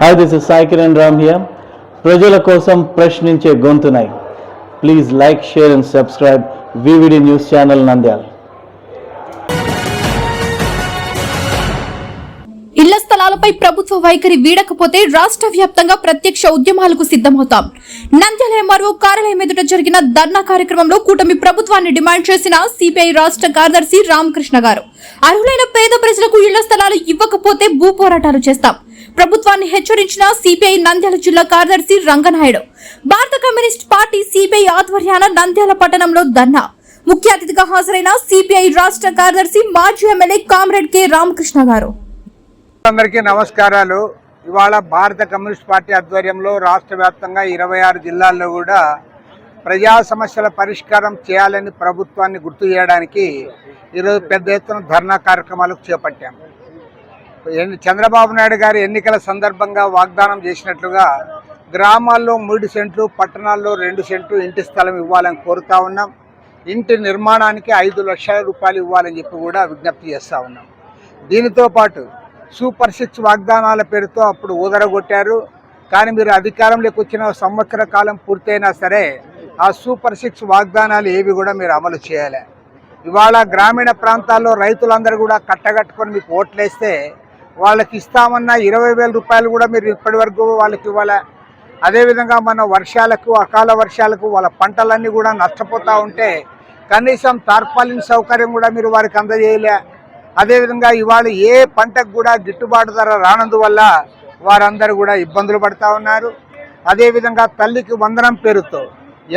Hi this is Sai Kiran Ram here ప్రజల కోసం ప్రశ్నించే గొంతునై. Please like share and subscribe VVD news channel Nandyal ఇళ్ళ స్థలాలపై ప్రభుత్వ వైఖరి వీడకపోతే రాష్ట్ర వ్యాప్తంగా ప్రత్యక్ష ఉద్యమాలకు సిద్ధమవుతాం. నంద్యాల ఎంఆర్ఓ కార్యాలయం ఎదుట జరిగిన ధర్నా కార్యక్రమంలో కూటమి ప్రభుత్వాన్ని డిమాండ్ చేసిన సిపిఐ రాష్ట్ర కార్యదర్శి రామకృష్ణ గారు. అర్హులైన పేద ప్రజలకు ఇళ్ళ స్థలాలు ఇవ్వకపోతే భూ పోరాటాలు చేస్తాం. ప్రభుత్వాన్ని హెచ్చరించిన సిపిఐ నంద్యాల జిల్లా కార్యదర్శి రంగనాయుడు. భారత కమ్యూనిస్ట్ పార్టీ సిపిఐ ఆధ్వర్యాన నంద్యాల పట్టణంలో ధర్నా. ముఖ్య అతిథిగా హాజరైన సిపిఐ రాష్ట్ర కార్యదర్శి మాజీ ఎమ్మెల్యే కామ్రేడ్ కె. రామకృష్ణ గారు. అందరికీ నమస్కారాలు. ఇవాళ భారత కమ్యూనిస్ట్ పార్టీ ఆధ్వర్యంలో రాష్ట్ర వ్యాప్తంగా ఇరవై ఆరు జిల్లాల్లో కూడా ప్రజా సమస్యల పరిష్కారం చేయాలని ప్రభుత్వాన్ని గుర్తు చేయడానికి ఈరోజు పెద్ద ఎత్తున ధర్నా కార్యక్రమాలకు చేపట్టాము చంద్రబాబు నాయుడు గారి ఎన్నికల సందర్భంగా వాగ్దానం చేసినట్లుగా గ్రామాల్లో మూడు సెంట్లు పట్టణాల్లో రెండు సెంట్లు ఇంటి స్థలం ఇవ్వాలని కోరుతా ఉన్నాం. ఇంటి నిర్మాణానికి ఐదు లక్షల రూపాయలు ఇవ్వాలని చెప్పి కూడా విజ్ఞప్తి చేస్తూ ఉన్నాం. దీనితో పాటు సూపర్ సిక్స్ వాగ్దానాల పేరుతో అప్పుడు ఊదరగొట్టారు. కానీ మీరు అధికారంలోకి వచ్చిన సంవత్సర కాలం పూర్తయినా సరే ఆ సూపర్ సిక్స్ వాగ్దానాలు ఏవి కూడా మీరు అమలు చేయాలి. ఇవాళ గ్రామీణ ప్రాంతాల్లో రైతులందరూ కూడా కట్టగట్టుకొని మీకు ఓట్లేస్తే వాళ్ళకి ఇస్తామన్న ఇరవై వేల రూపాయలు కూడా మీరు ఇప్పటి వరకు వాళ్ళకి ఇవ్వాలి? అదేవిధంగా మన వర్షాలకు అకాల వర్షాలకు వాళ్ళ పంటలన్నీ కూడా నష్టపోతూ ఉంటే కనీసం తార్పాలిన్ సౌకర్యం కూడా మీరు వారికి అందజేయలే. అదేవిధంగా ఇవాళ ఏ పంటకు కూడా గిట్టుబాటు ధర రానందువల్ల వారందరూ కూడా ఇబ్బందులు పడుతూ ఉన్నారు. అదేవిధంగా తల్లికి వందనం పేరుతో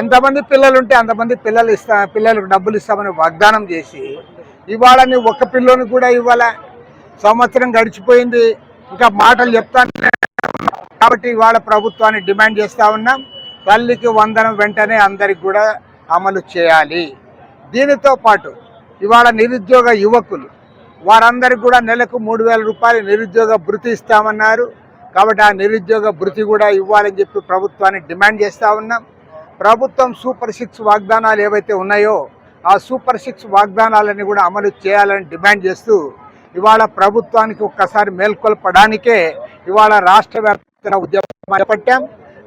ఎంతమంది పిల్లలు ఉంటే అంతమంది పిల్లలు ఇస్తా పిల్లలకు డబ్బులు ఇస్తామని వాగ్దానం చేసి ఇవాళని ఒక ఒక్క పిల్లోని కూడా ఇవ్వాల? సంవత్సరం గడిచిపోయింది. ఇంకా మాటలు చెప్తాను. కాబట్టి ఇవాళ ప్రభుత్వాన్ని డిమాండ్ చేస్తూ ఉన్నాం. తల్లికి వందనం వెంటనే అందరికి కూడా అమలు చేయాలి. దీనితో పాటు ఇవాళ నిరుద్యోగ యువకులు వారందరికి కూడా నెలకు మూడు వేల రూపాయలు నిరుద్యోగ భృతి ఇస్తామన్నారు. కాబట్టి ఆ నిరుద్యోగ భృతి కూడా ఇవ్వాలని చెప్పి ప్రభుత్వాన్ని డిమాండ్ చేస్తూ ఉన్నాం. ప్రభుత్వం సూపర్ సిక్స్ వాగ్దానాలు ఏవైతే ఉన్నాయో ఆ సూపర్ సిక్స్ వాగ్దానాలని కూడా అమలు చేయాలని డిమాండ్ చేస్తూ ఇవాళ ప్రభుత్వానికి ఒక్కసారి మేల్కొల్పడానికే ఇవాళ రాష్ట్ర వ్యాప్తంగా ఉద్యమం చేపట్టాం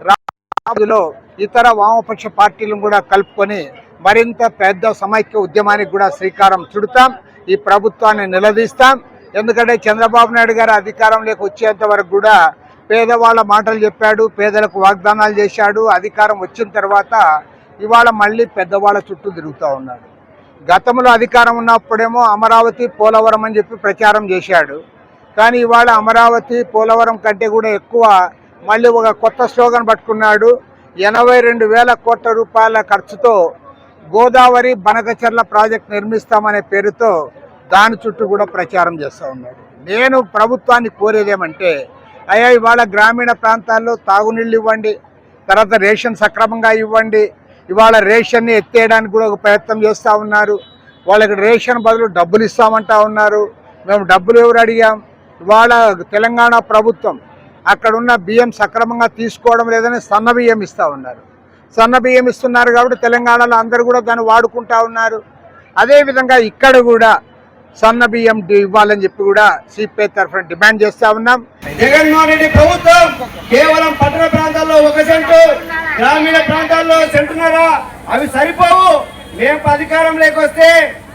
రాజులో ఇతర వామపక్ష పార్టీలను కూడా కలుపుకొని మరింత పెద్ద సమైక్య ఉద్యమానికి కూడా శ్రీకారం చుడతాం. ఈ ప్రభుత్వాన్ని నిలదీస్తాం. ఎందుకంటే చంద్రబాబు నాయుడు గారు అధికారంలోకి వచ్చేంత వరకు కూడా పేదవాళ్ళ మాటలు చెప్పాడు పేదలకు వాగ్దానాలు చేశాడు. అధికారం వచ్చిన తర్వాత ఇవాళ మళ్ళీ పెద్దవాళ్ళ చుట్టూ తిరుగుతూ ఉన్నాడు. గతంలో అధికారం ఉన్నప్పుడేమో అమరావతి పోలవరం అని చెప్పి ప్రచారం చేశాడు. కానీ ఇవాళ అమరావతి పోలవరం కంటే కూడా ఎక్కువ మళ్ళీ ఒక కొత్త స్లోగన్ పట్టుకున్నాడు. ఎనభై రెండు వేల కోట్ల రూపాయల ఖర్చుతో గోదావరి బనకచర్ల ప్రాజెక్ట్ నిర్మిస్తామనే పేరుతో దాని చుట్టూ కూడా ప్రచారం చేస్తూ ఉన్నాడు. నేను ప్రభుత్వాన్ని కోరేదేమంటే అయ్యా ఇవాళ గ్రామీణ ప్రాంతాల్లో తాగునీళ్ళు ఇవ్వండి తర్వాత రేషన్ సక్రమంగా ఇవ్వండి ఇవాళ రేషన్ని ఎత్తేయడానికి కూడా ఒక ప్రయత్నం చేస్తూ ఉన్నారు. వాళ్ళకి రేషన్ బదులు డబ్బులు ఇస్తామంటా ఉన్నారు. మేము డబ్బులు ఎవరు అడిగాం? ఇవాళ తెలంగాణ ప్రభుత్వం అక్కడున్న బియ్యం సక్రమంగా తీసుకోవడం లేదని సన్న బియ్యం ఇస్తూ ఉన్నారు. సన్న బియ్యం ఇస్తున్నారు కాబట్టి తెలంగాణలో అందరూ కూడా దాన్ని వాడుకుంటా ఉన్నారు. అదేవిధంగా ఇక్కడ కూడా సన్న బియ్యం డి- ఇవ్వాలని చెప్పి కూడా సిపిఐ తరఫున డిమాండ్ చేస్తూ ఉన్నాం. జగన్మోహన్ రెడ్డి ప్రభుత్వం కేవలం పట్టణ ప్రాంతాల్లో ఒక సెంటు గ్రామీణ ప్రాంతాల్లో సెంటున్నారా? అవి సరిపోవు. మేము అధికారం లేకొస్తే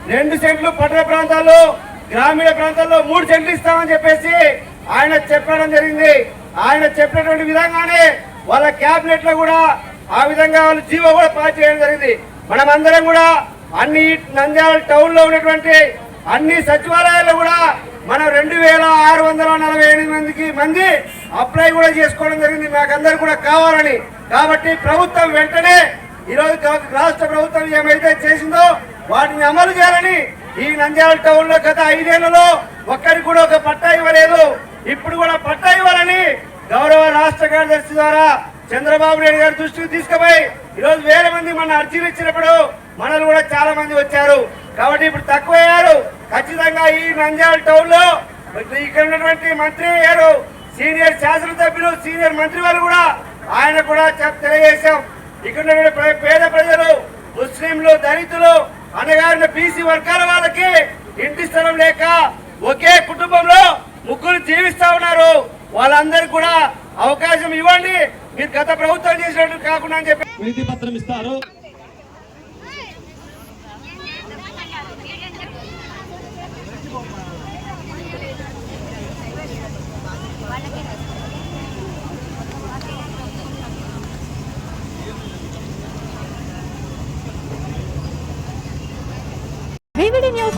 రెండు సెంట్లు పట్టణ ప్రాంతాల్లో గ్రామీణ ప్రాంతాల్లో మూడు సెంట్లు ఇస్తామని చెప్పేసి ఆయన చెప్పడం జరిగింది. ఆయన చెప్పినటువంటి విధంగానే వాళ్ళ క్యాబినెట్లో కూడా ఆ విధంగా వాళ్ళు జీవో కూడా పాస్ చేయడం జరిగింది. మనమందరం కూడా అన్ని నంద్యాల టౌన్లో ఉన్నటువంటి అన్ని సచివాలయాల్లో కూడా మనం రెండు వేల ఆరు వందల నలభై ఎనిమిది మందికి మంది అప్లై కూడా చేసుకోవడం జరిగింది. మాకందరూ కూడా కావాలని. కాబట్టి ప్రభుత్వం వెంటనే ఈరోజు రాష్ట్ర ప్రభుత్వం ఏమైతే చేసిందో వాటిని అమలు చేయాలని ఈ నంద్యాల టౌన్లో గత ఐదేళ్ళలో ఒక్కరికి కూడా ఒక పట్టా ఇవ్వలేదు. ఇప్పుడు కూడా పట్టా ఇవ్వాలని గౌరవ రాష్ట్ర కార్యదర్శి ద్వారా చంద్రబాబు నాయుడు గారి దృష్టికి తీసుకుపోయి ఈరోజు వేల మంది మన అర్జీలు ఇచ్చినప్పుడు మనలు కూడా చాలా మంది వచ్చారు. కాబట్టి ఇప్పుడు తక్కువయ్యారు. ఖచ్చితంగా ఈ నంద్యాల టౌన్లో ఇక్కడ ఉన్నటువంటి మంత్రి గారు సీనియర్ శాసనసభ్యులు సీనియర్ మంత్రి వారు కూడా ఆయన కూడా చెప్- తెలియజేశాం. ఇక్కడ ఉన్నటువంటి పేద ప్రజలు ముస్లింలు దళితులు అనగారిన బీసీ వర్గాల వాళ్ళకి ఇంటి స్థలం లేక ఒకే కుటుంబంలో ముగ్గురు జీవిస్తా ఉన్నారు. వాళ్ళందరూ కూడా అవకాశం ఇవ్వండి. మీరు గత ప్రభుత్వం చేసినట్టు కాకుండా అని చెప్పి పత్రం ఇస్తారు వివిడి న్యూస్